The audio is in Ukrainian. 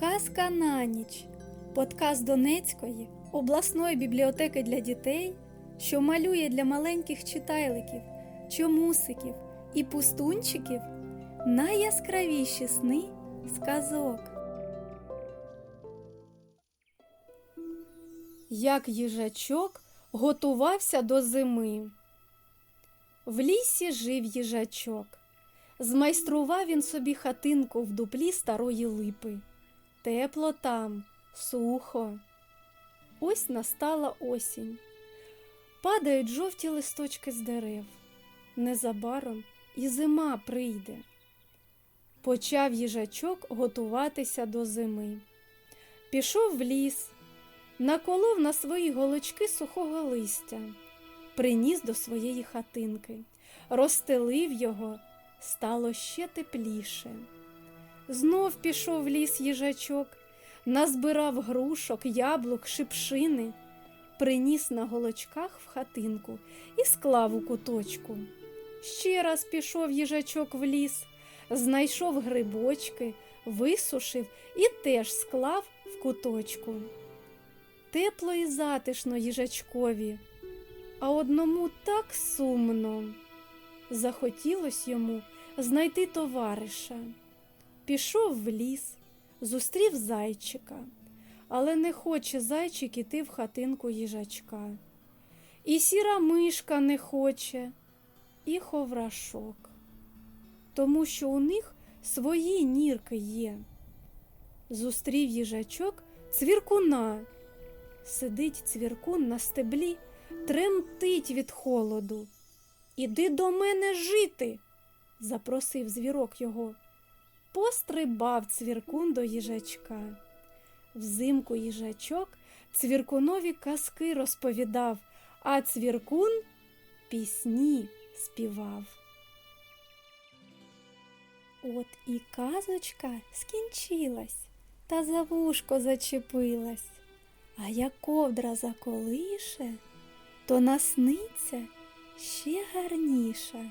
Казка на ніч. Подкаст Донецької обласної бібліотеки для дітей, що малює для маленьких читайликів, чомусиків і пустунчиків найяскравіші сни сказок. Як їжачок готувався до зими. В лісі жив їжачок. Змайстрував він собі хатинку в дуплі старої липи. Тепло там, сухо. Ось настала осінь. Падають жовті листочки з дерев. Незабаром і зима прийде. Почав їжачок готуватися до зими. Пішов в ліс, наколов на свої голочки сухого листя, приніс до своєї хатинки, розстелив його, стало ще тепліше. Знов пішов в ліс їжачок, назбирав грушок, яблук, шипшини, приніс на голочках в хатинку і склав у куточку. Ще раз пішов їжачок в ліс, знайшов грибочки, висушив і теж склав в куточку. Тепло і затишно їжачкові, а одному так сумно. Захотілось йому знайти товариша. Пішов в ліс, зустрів зайчика, але не хоче зайчик іти в хатинку їжачка. І сіра мишка не хоче, і ховрашок, тому що у них свої нірки є. Зустрів їжачок цвіркуна. Сидить цвіркун на стеблі, тремтить від холоду. Іди до мене жити, запросив звірок його. Пострибав цвіркун до їжачка. Взимку їжачок цвіркунові казки розповідав, а цвіркун пісні співав. От і казочка скінчилась, та за вушко зачепилась. А як ковдра заколише, то насниться ще гарніше.